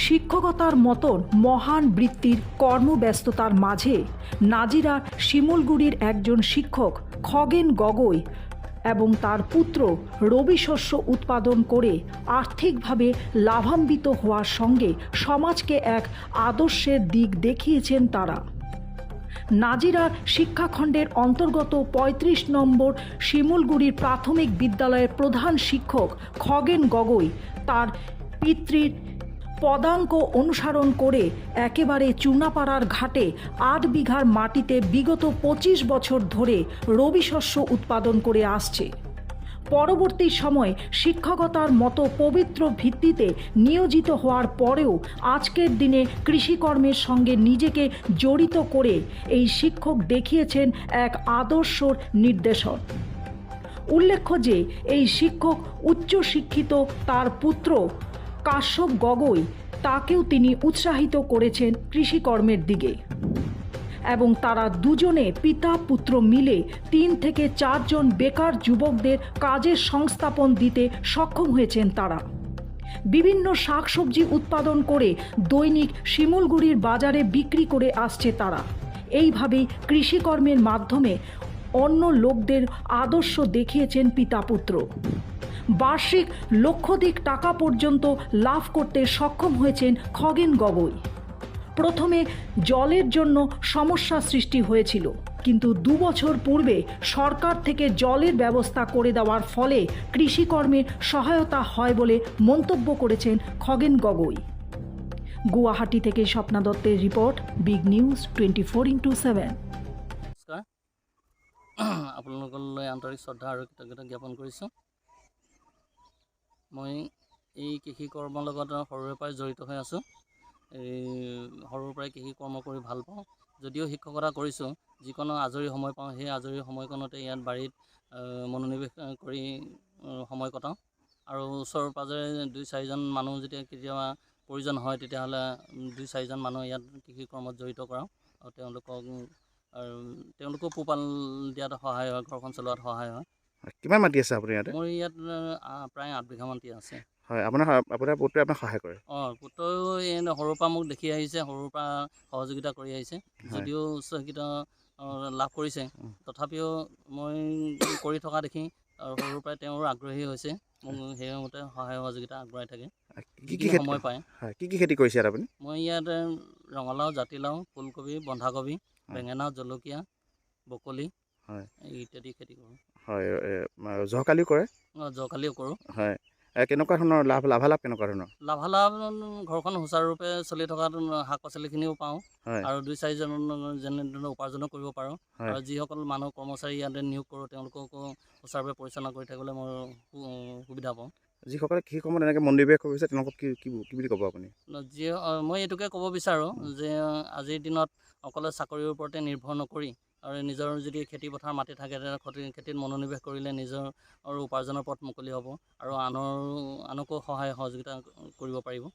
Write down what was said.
শিক্ষকতার মতন মহান বৃত্তির কর্মব্যস্ততার মাঝে নাজিরা শিমুলগুড়ির একজন শিক্ষক খগেন গগৈ এবং তার পুত্র রবি শস্য উৎপাদন করে আর্থিকভাবে লাভান্বিত হওয়ার সঙ্গে সমাজকে এক আদর্শের দিক দেখিয়েছেন তারা। নাজিরার শিক্ষাখণ্ডের অন্তর্গত ৩৫ নম্বর শিমুলগুড়ির প্রাথমিক বিদ্যালয়ের প্রধান শিক্ষক খগেন গগৈ তার পিতৃর পদাঙ্ক অনুসরণ করে একেবারে চুনাপাড়ার ঘাটে আট বিঘার মাটিতে বিগত পঁচিশ বছর ধরে রবি শস্য উৎপাদন করে আসছে। পরবর্তী সময়ে শিক্ষকতার মতো পবিত্র ভিত্তিতে নিয়োজিত হওয়ার পরেও আজকের দিনে কৃষিকর্মের সঙ্গে নিজেকে জড়িত করে এই শিক্ষক দেখিয়েছেন এক আদর্শর নির্দেশন উল্লেখ্য যে, এই শিক্ষক উচ্চশিক্ষিত, তার পুত্র কাশ্যপ গগৈ, তাকেও তিনি উৎসাহিত করেছেন কৃষিকর্মের দিকে। এবং তারা দুজনে পিতা, পুত্র মিলে তিন থেকে চারজন বেকার যুবকদের কাজের সংস্থাপন দিতে সক্ষম হয়েছেন তারা। বিভিন্ন শাকসবজি উৎপাদন করে দৈনিক শিমুলগুড়ির বাজারে বিক্রি করে আসছে তারা। এইভাবেই কৃষিকর্মের মাধ্যমে অন্য লোকদের আদর্শ দেখিয়েছেন পিতা পুত্র বার্ষিক লক্ষাধিক টাকা পর্যন্ত লাভ করতে সক্ষম হয়েছেন খগেন গগৈ। প্রথমে জলের জন্য সমস্যা সৃষ্টি হয়েছিল, কিন্তু দু বছর পূর্বে সরকার থেকে জলের ব্যবস্থা করে দেওয়ার ফলে কৃষিকর্মের সহায়তা হয় বলে মন্তব্য করেছেন খগেন গগৈ। গুয়াহাটি থেকে স্বপ্না দত্তের report, big news twenty four into seven. নমস্কাৰ। আপোনালোকলৈ আন্তৰিক শ্ৰদ্ধা আৰু কৃতজ্ঞতা জ্ঞাপন কৰিছোঁ। মই এই কৃষি কৰ্মৰ লগত সৰুৰে পৰাই জড়িত হৈ আছোঁ। এই সৰুৰ পৰাই কৃষি কৰ্ম কৰি ভাল পাওঁ। যদিও শিক্ষকতা কৰিছোঁ যিকোনো আজৰি সময় পাওঁ সেই আজৰি সময়কণতে ইয়াত বাৰীত মনোনিৱেশ কৰি সময় কটাওঁ। আৰু ওচৰ পাঁজৰে দুই চাৰিজন মানুহ যেতিয়া কেতিয়াবা প্ৰয়োজন হয় তেতিয়াহ'লে দুই চাৰিজন মানুহ ইয়াত কৃষি কৰ্মত জড়িত কৰাওঁ। আৰু তেওঁলোকক আৰু পোহপাল দিয়াত সহায় হয় ঘৰখন চলোৱাত সহায় হয় হয়, কিমান মাটি আছে আপোনাৰ ইয়াতে? মোৰ ইয়াত প্ৰায় আঠ বিঘা মাটি আছে। হয় আপোনাৰ আপোনাৰ পুত্ৰই আপোনাক সহায় কৰে? অঁ পুত্ৰও এই সৰুৰ পৰা মোক দেখি আহিছে সৰুৰ পৰা সহযোগিতা কৰি আহিছে। যদিও উচ্চ শিক্ষিত লাভ কৰিছে। তথাপিও মই কৰি থকা দেখি আৰু সৰুৰ পৰাই তেওঁৰ আগ্ৰহী হৈছে মোক সেইমতে সহায় সহযোগিতা আগবঢ়াই থাকে। কি কি সময় পায়। হয় কি কি খেতি কৰিছে ইয়াত আপুনি? মই ইয়াত ৰঙালাও জাতিলাও ফুলকবি বন্ধাকবি। বেঙেনা জলকীয়া বকলি হয়। ইত্যাদি খেতি কৰোঁ। হয় জহকালিও কৰে? জহকালিও কৰোঁ। হয়। কেনেকুৱা ধৰণৰ লাভ লাভালাভ কেনেকুৱা ধৰণৰ? লাভালাভ ঘৰখন সুচাৰুৰূপে চলি উম, শাক পাচলিখিনিও পাওঁ আৰু দুই চাৰিজন যেনেধৰণে উপাৰ্জনো কৰিব পাৰোঁ। আৰু যিসকল মানুহ কৰ্মচাৰী ইয়াতে নিয়োগ কৰোঁ তেওঁলোককো সুচাৰুৰূপে পৰিচালনা কৰি থাকিবলৈ মই সুবিধা পাওঁ। যিসকলে কৃষি কৰ্মত এনেকৈ মনোনিৱেশ কৰিছে তেওঁলোকক কি কি কি বুলি ক'ব আপুনি? যি মই এইটোকে ক'ব বিচাৰোঁ যে আজিৰ দিনত অকলে চাকৰিৰ ওপৰতে নিৰ্ভৰ নকৰি আৰু নিজৰ যদি খেতি পথাৰ মাটি থাকে তেনে খেতি- খেতিত মনোনিৱেশ কৰিলে নিজৰ উপাৰ্জনৰ পথ মুকলি হ'ব। আৰু আনৰ আনকো সহায় সহযোগিতা কৰিব পাৰিব।